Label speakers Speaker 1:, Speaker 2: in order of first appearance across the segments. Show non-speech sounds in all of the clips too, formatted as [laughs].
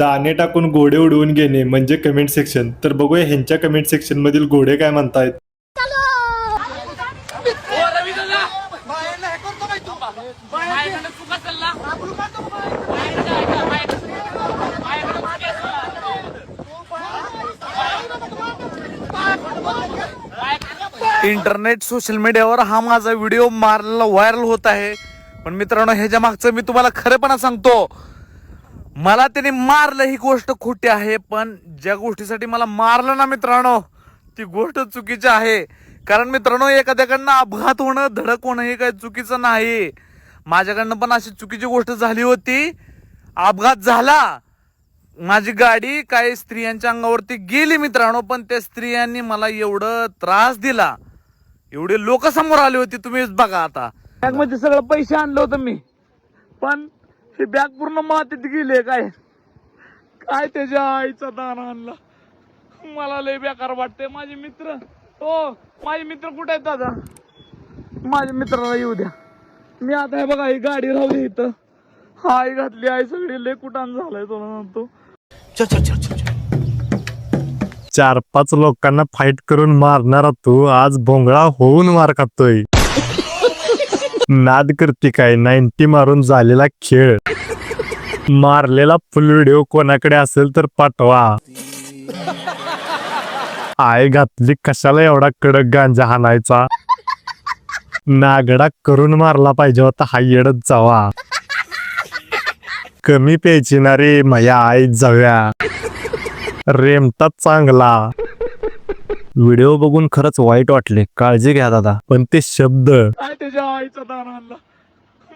Speaker 1: दाणे टाकून घोडे उडवून घेणे म्हणजे कमेंट सेक्शन तर बघूया ह्यांच्या कमेंट सेक्शन मधील घोडे काय म्हणतायत.
Speaker 2: इंटरनेट सोशल मीडियावर हा माझा व्हिडिओ मारला व्हायरल होत आहे. पण मित्रांनो ह्याच्या मागचं मी तुम्हाला खरेपणा सांगतो. मला त्याने मारलं ही गोष्ट खोटी आहे पण ज्या गोष्टीसाठी मला मारलं ना मित्रांनो ती गोष्ट चुकीची आहे. कारण मित्रांनो एखाद्याकडनं अपघात होणं धडक होणं हे काही चुकीचं नाही. माझ्याकडनं पण अशी चुकीची गोष्ट झाली होती. अपघात झाला. माझी गाडी काही स्त्रियांच्या अंगावरती गेली मित्रांनो पण त्या स्त्रियांनी मला एवढं त्रास दिला. एवढे लोक समोर आले होते तुम्ही बघा आता. बॅग सगळं पैसे आणलं होतं मी. पण ती बॅग पूर्ण मातीत गेली काय? काय त्याच्या आईचा दाना आणला? मला लय बेकार वाटते माझे मित्र हो माझे मित्र कुठे आहेत दादा? माझ्या मित्राला येऊ द्या. मी आता हे बघा ही गाडी राहू इथं. आई घातली. आई सगळी लय कुटाण झालाय तुला म्हणतो
Speaker 1: चार पाच लोकांना फाईट करून मारणारा तू आज भोंगळा होऊन मार खातोय. [laughs] नाद करते काय? नाईन्टी मारून झालेला खेळ. मारलेला फुल व्हिडिओ कोणाकडे असेल तर पाठवा. आय घातली कशाला एवढा कडक गांजा हाणायचा? नागडा करून मारला पाहिजे होता हा जावा. कमी प्यायची ना रे मया आई जाव्या. रेमता चांगला. व्हिडिओ बघून खरंच वाईट वाटले. काळजी घ्या दादा. पण ते शब्द.
Speaker 2: आईचा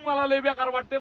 Speaker 2: मला लय बेकार वाटते